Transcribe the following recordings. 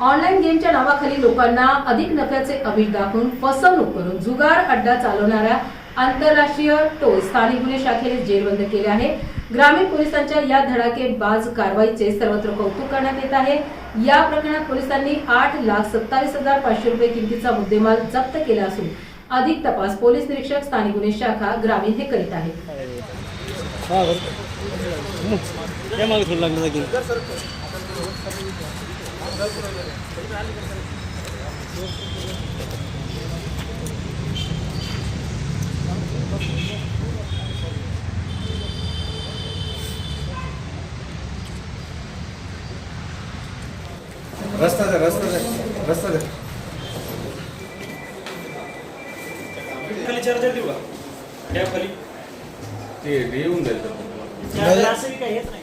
Online गेमच्या नावाखाली लोकांना अधिक नफ्याचे अभिष दाखवून फसवणूक करून जुगार अड्डा चालवणाऱ्या आंतरराष्ट्रीय टोल स्थानिक गुन्हे शाखेने जेरबंद केले आहे. ग्रामीण पोलिसांच्या या धडाकेबाज कारवाईचे सर्वत्र कौतुक करण्यात येत आहे. या प्रकरणात पोलिसांनी आठ लाख सत्तावीस हजार पाचशे रुपये किमतीचा मुद्देमाल जप्त केला असून अधिक तपास पोलीस निरीक्षक स्थानिक गुन्हे शाखा ग्रामीण हे करीत आहेत. रस्ता द्या रस्ता द्या रस्ता द्या खाली चार्जर देऊ का? त्या खाली. ते येऊन जाईल. चार्जर असं काही येत नाही?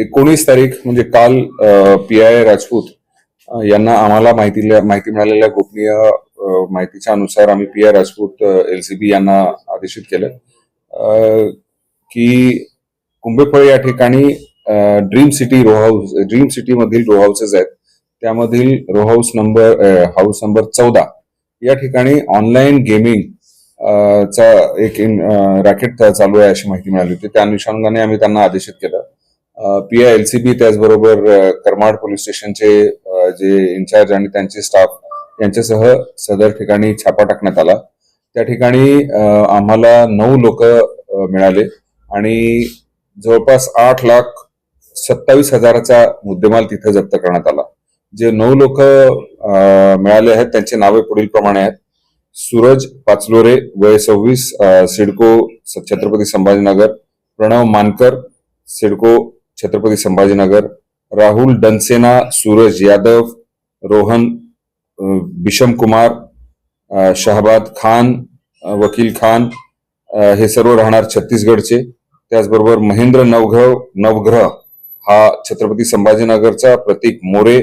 एकोणीस तारीख म्हणजे काल पी आय राजपूत यांना आम्हाला माहिती माहिती मिळालेल्या गोपनीय माहितीच्या अनुसार आम्ही पी आय राजपूत एलसीबी यांना आदेशित केलं. की कुंभेफळ या ठिकाणी dream city row house dream city मधील रो हाऊसेस आहेत. त्यामधील row house number house number चौदा. या ठिकाणी ऑनलाईन गेमिंग चा एक इन रॅकेट चालू आहे अशी माहिती मिळाली होती. त्या अनुषंगाने आम्ही त्यांना आदेशित केलं. P I L C B त्याचबरोबर करमाड पोलीस स्टेशनचे जे इन्चार्ज आणि त्यांचे स्टाफ यांच्यासह सदर ठिकाणी छापा टाकण्यात आला. त्या ठिकाणी आम्हाला नऊ लोक मिळाले आणि जवळपास आठ लाख सत्तावीस हजाराचा मुद्देमाल तिथे जप्त करण्यात आला. जे नऊ लोक मिळाले आहेत त्यांची नावे पुढील प्रमाणे आहेत. सूरज पाचलोरे वय सव्वीस सिडको स- छत्रपती संभाजीनगर प्रणव मानकर सिडको छत्रपती संभाजीनगर राहुल डनसेना सूरज यादव रोहन बिशम कुमार शहाबाद खान वकील खान हे सर्व राहणार छत्तीसगडचे. त्याचबरोबर महेंद्र नवघव नवग्रह हा छत्रपती संभाजीनगरचा प्रतीक मोरे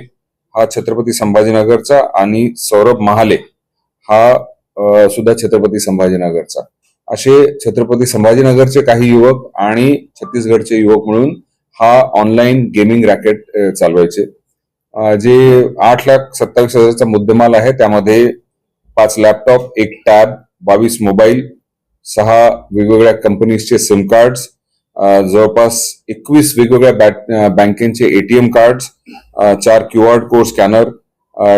हा छत्रपती संभाजीनगरचा आणि सौरभ महाले हा सुद्धा छत्रपती संभाजीनगरचा. असे छत्रपती संभाजीनगरचे काही युवक आणि छत्तीसगडचे युवक मिळून हा ऑनलाईन गेमिंग रॅकेट चालवायचे. जे आठ लाख सत्तावीस हजारचा मुद्देमाल आहे त्यामध्ये पाच लॅपटॉप एक टॅब बावीस मोबाईल सहा वेगवेगळ्या कंपनीजचे सिम कार्ड्स जवळपास एकवीस वेगवेगळ्या बँकेचे एटीएम कार्ड्स चार Q R code scanner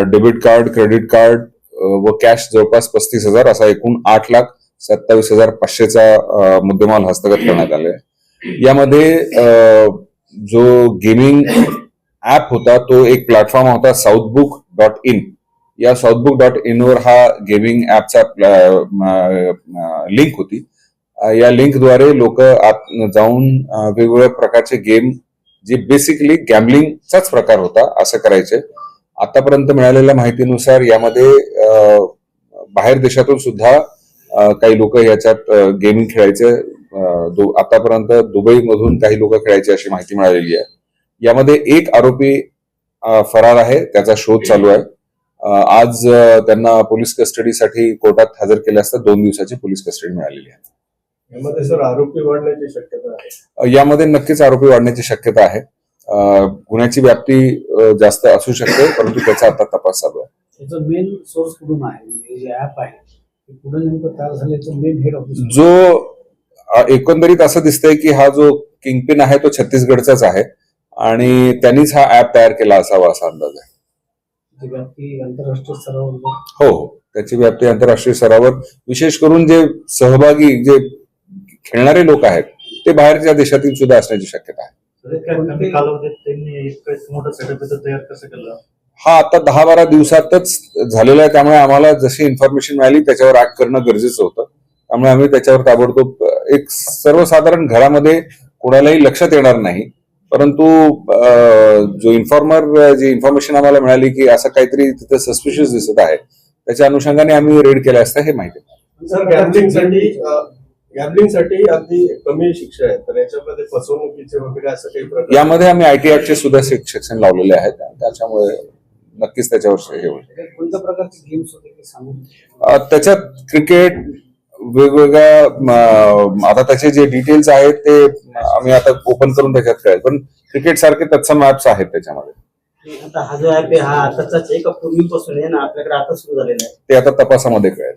debit card credit card व कॅश जवळपास पस्तीस हजार असा एकूण आठ लाख सत्तावीस हजार पाचशेचा मुद्देमाल हस्तगत करण्यात आले यामध्ये जो गेमिंग ऍप होता तो एक प्लॅटफॉर्म होता साऊथबुक डॉट इन या साऊथबुक डॉट इन वर हा गेमिंग ऍपचा लिंक होती. या लिंकद्वारे लोक आत जाऊन वेगवेगळ्या प्रकारचे गेम जे बेसिकली गॅम्बलिंगचाच प्रकार होता असं करायचे. आतापर्यंत मिळालेल्या माहितीनुसार यामध्ये बाहेर देशातून सुद्धा काही लोक याच्यात गेमिंग खेळायचे आतापर्यंत दुबईमधून काही लोक खेळायचे अशी माहिती मिळालेली आहे. यामध्ये एक आरोपी फरार आहे त्याचा शोध चालू आहे. आज त्यांना पोलीस कस्टडीसाठी कोर्टात हजर केले असता दोन दिवसाची पोलीस कस्टडी मिळालेली आहे. यामध्ये सर आरोपी वाढण्याची शक्यता आहे. यामध्ये नक्कीच आरोपी वाढण्याची शक्यता आहे. गुन्ह्याची व्याप्ती जास्त असू शकते परंतु त्याचा आता तपास चालू आहे. त्याचं मेन सोर्स कुठून आहे? म्हणजे हे जे ऍप आहे ते कुठं नेमकं तयार झालं याचं मेन हेड ऑफिस जो अ, एकंदरीत असं दिसतंय की हा जो किंगपिन आहे तो छत्तीसगडचाच आहे. आणि त्यांनीच हा ऍप तयार केला असावा असा अंदाज आहे. आंतरराष्ट्रीय स्तरावर हो हो. त्याची व्याप्ती आंतरराष्ट्रीय स्तरावर. विशेष करून जे सहभागी जे खेळणारे लोक आहेत ते बाहेरच्या देशातील सुद्धा असण्याची शक्यता आहे. कमी कालावधीत त्यांनी इतकं मोठं सेटअप तयार कसं केलं? हा आता दहा बारा दिवसातच झालेला आहे त्यामुळे आम्हाला जशी इन्फॉर्मेशन मिळाली त्याच्यावर ऍक्ट करणं गरजेचं होतं. त्यामुळे आम्ही त्याच्यावर ताबडतोब एक सर्वसाधारण घरामध्ये कोणालाही लक्षात येणार नाही. परंतु जो इन्फॉर्मर जी इन्फॉर्मेशन आम्हाला मिळाली की असं काहीतरी तिथं सस्पिशियस दिसत आहे त्याच्या अनुषंगाने आम्ही रेड केलं असतं हे माहिती गॅमलिंगसाठी अगदी कमी शिक्षा आहे तर याच्यामध्ये फसवणुकीचे वगैरे असं काही प्रकार यामध्ये आम्ही आयटी ऍक्टचे सुद्धा सेक्शन लावलेले आहेत. त्याच्यामुळे नक्कीच त्याच्यावर हे होईल. कोणत्या प्रकारचे गेम्स होते ते सांगून अ, त्याच्यात क्रिकेट वेगवेगळ्या आता त्याचे जे डिटेल्स आहेत ते आम्ही आता ओपन करून त्याच्यात कळेल. पण क्रिकेट सारखे तत्सम ऍप्स आहेत त्याच्यामध्ये. आता हा जो ऍप आहे हा आताचाच आहे का? पूर्वीपासून आहे ना आपल्याकडे आता सुरू झालेला आहे? ते आता तपासामध्ये कळेल.